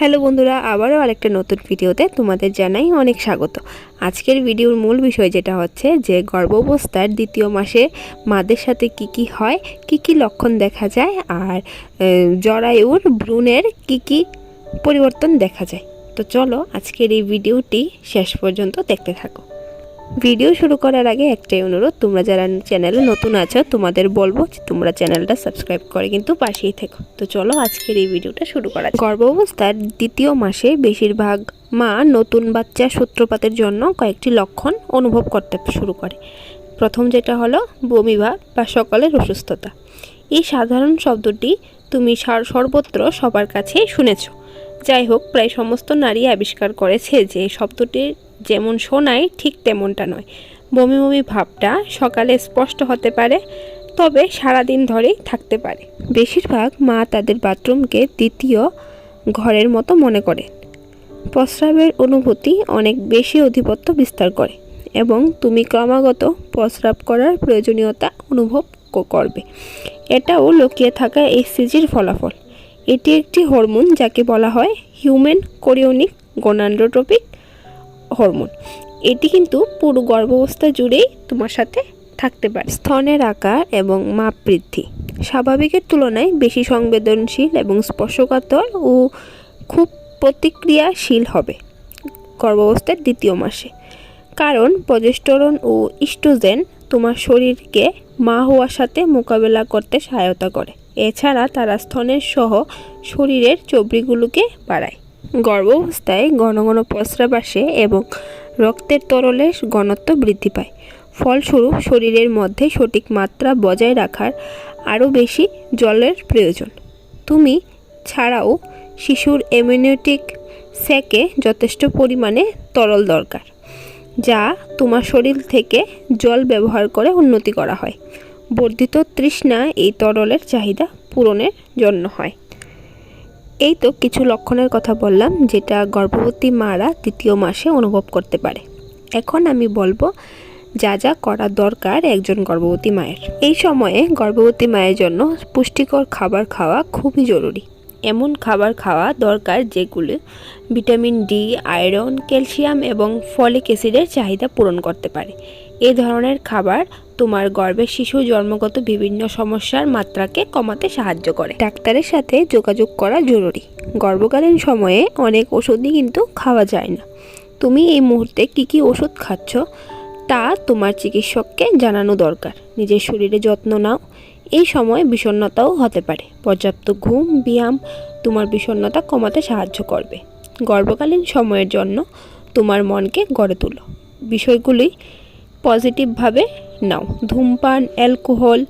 Hello বন্ধুরা, আবারও আরেকটা নতুন ভিডিওতে তোমাদের জানাই অনেক স্বাগত। আজকের ভিডিওর মূল বিষয় যেটা হচ্ছে যে গর্ভাবস্থার দ্বিতীয় মাসে মাদের সাথে কি কি হয়, কি কি লক্ষণ দেখা যায় আর জরায়ুর ভ্রূণের কি কি পরিবর্তন দেখা যায়। তো চলো আজকের এই ভিডিওটি শেষ পর্যন্ত দেখতে থাকো। ভিডিও শুরু করার আগে একটাই অনুরোধ, তোমরা যারা চ্যানেলে নতুন আছো, তোমাদের বলব যে তোমরা চ্যানেলটা সাবস্ক্রাইব করে কিন্তু পাশেই থেকো। তো চলো আজকের এই ভিডিওটা শুরু করা গর্ভাবস্থার দ্বিতীয় মাসে বেশিরভাগ মা নতুন বাচ্চা সূত্রপাতের জন্য কয়েকটি লক্ষণ অনুভব করতে শুরু করে। প্রথম যেটা হলো বমিভাব বা সকালের অসুস্থতা। এই সাধারণ শব্দটি তুমি সার- সর্বত্র সবার কাছেই শুনেছো। যাই হোক, প্রায় সমস্ত নারী আবিষ্কার করেছে যে শব্দটির যেমন শোনায়, ঠিক তেমনটা নয়। বমি বমি ভাবটা সকালে স্পষ্ট হতে পারে, তবে সারাদিন ধরেই থাকতে পারে। বেশিরভাগ মা তাদের বাথরুমকে দ্বিতীয় ঘরের মতো মনে করে প্রস্রাবের অনুভূতি অনেক বেশি অধিপত্য বিস্তার করে এবং তুমি ক্রমাগত প্রস্রাব করার প্রয়োজনীয়তা অনুভব করবে। এটাও লুকিয়ে থাকা এই সিজির ফলাফল। এটি একটি হরমোন যাকে বলা হয় হিউম্যান কোরিওনিক গোনান্ড্রোট্রপিক হরমোন। এটি কিন্তু পুরো গর্ভাবস্থা জুড়েই তোমার সাথে থাকতে পারে। স্তনের আকার এবং মাপ বৃদ্ধি। স্বাভাবিকের তুলনায় বেশি সংবেদনশীল এবং স্পর্শকাতর ও খুব প্রতিক্রিয়াশীল হবে গর্ভাবস্থার দ্বিতীয় মাসে। কারণ প্রজেস্টেরন ও ইস্ট্রোজেন তোমার শরীরকে মা হওয়ার সাথে মোকাবেলা করতে সহায়তা করে। এছাড়া তারা স্তনের সহ শরীরের চবড়িগুলোকে বাড়ায়। গর্ভাবস্থায় ঘন ঘন প্রস্রাব আসে এবং রক্তের তরলের ঘনত্ব বৃদ্ধি পায়। ফলস্বরূপ শরীরের মধ্যে সঠিক মাত্রা বজায় রাখার আরও বেশি জলের প্রয়োজন। তুমি ছাড়াও শিশুর ইমিউনিটিক স্যাকে যথেষ্ট পরিমাণে তরল দরকার, যা তোমার শরীর থেকে জল ব্যবহার করে উন্নতি করা হয়। বর্ধিত তৃষ্ণা এই তরলের চাহিদা পূরণের জন্য হয়। এই তো কিছু লক্ষণের কথা বললাম, যেটা গর্ভবতী মারা দ্বিতীয় মাসে অনুভব করতে পারে। এখন আমি বলব, যা যা করা দরকার একজন গর্ভবতী মায়ের। এই সময়ে গর্ভবতী মায়ের জন্য পুষ্টিকর খাবার খাওয়া খুবই জরুরি। এমন খাবার খাওয়া দরকার যেগুলো ভিটামিন ডি, আয়রন, ক্যালসিয়াম এবং ফলিক অ্যাসিডের চাহিদা পূরণ করতে পারে। এই ধরনের খাবার তোমার গর্ভের শিশু জন্মগত বিভিন্ন সমস্যার মাত্রাকে কমাতে সাহায্য করে। ডাক্তারের সাথে যোগাযোগ করা জরুরি। গর্ভকালীন সময়ে অনেক ওষুধই কিন্তু খাওয়া যায় না। তুমি এই মুহূর্তে কি কি ওষুধ খাচ্ছ তা তোমার চিকিৎসককে জানানো দরকার। নিজের শরীরে যত্ন নাও। এই সময় বিষণ্ণতাও হতে পারে। পর্যাপ্ত ঘুম, ব্যায়াম তোমার বিষণ্ণতা কমাতে সাহায্য করবে। গর্ভকালীন সময়ের জন্য তোমার মনকে গড়ে তোলো। বিষয়গুলি পজিটিভভাবে নাও। ধূমপান অ্যালকোহল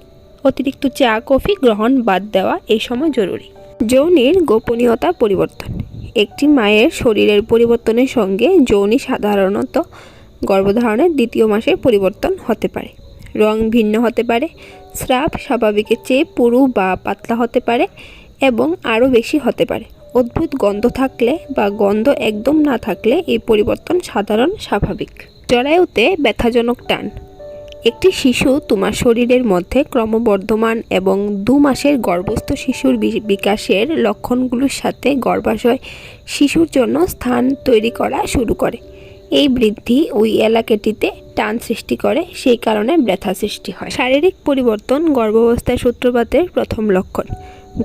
অতিরিক্ত চা, কফি গ্রহণ বাদ দেওয়া এই সময় জরুরি। যৌনির গোপনীয়তা পরিবর্তন। একটি মায়ের শরীরের পরিবর্তনের সঙ্গে যৌনি সাধারণত গর্ভধারণের দ্বিতীয় মাসে পরিবর্তন হতে পারে। রং ভিন্ন হতে পারে, স্রাব স্বাভাবিকের চেয়ে পুরু বা পাতলা হতে পারে এবং আরও বেশি হতে পারে। অদ্ভুত গন্ধ থাকলে বা গন্ধ একদম না থাকলে এই পরিবর্তন সাধারণ স্বাভাবিক। জরায়ুতে ব্যথাজনক টান। একটি শিশু তোমার শরীরের মধ্যে ক্রমবর্ধমান এবং দু মাসের গর্ভস্থ শিশুর বিকাশের লক্ষণগুলোর সাথে গর্ভাশয় শিশুর জন্য স্থান তৈরি করা শুরু করে। এই বৃদ্ধি ওই এলাকাটিতে টান সৃষ্টি করে, সেই কারণে ব্যথা সৃষ্টি হয়। শারীরিক পরিবর্তন গর্ভাবস্থায় সূত্রপাতের প্রথম লক্ষণ।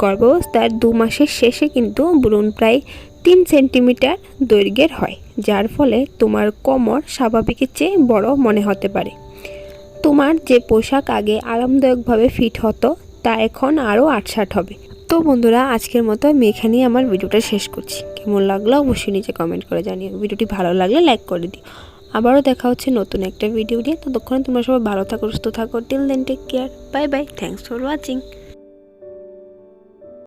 গর্ভাবস্থার দু মাসের শেষে কিন্তু ভ্রূণ প্রায় তিন সেন্টিমিটার দৈর্ঘ্যের হয়, যার ফলে তোমার কোমর স্বাভাবিকের চেয়ে বড় মনে হতে পারে। তোমার যে পোশাক আগে আরামদায়কভাবে ফিট হতো, তা এখন আরও আটসাট হবে। তো বন্ধুরা, আজকের মতো আমি এখানেই আমার ভিডিওটা শেষ করছি। কেমন লাগল অবশ্যই নিচে কমেন্ট করে জানিও। ভিডিওটি ভালো লাগলে লাইক করে দিও। আবারও দেখা হচ্ছে নতুন একটা ভিডিও নিয়ে। ততক্ষণে তোমরা সবাই ভালো থাকো, সুস্থ থাকো। Till then take care bye bye thanks for watching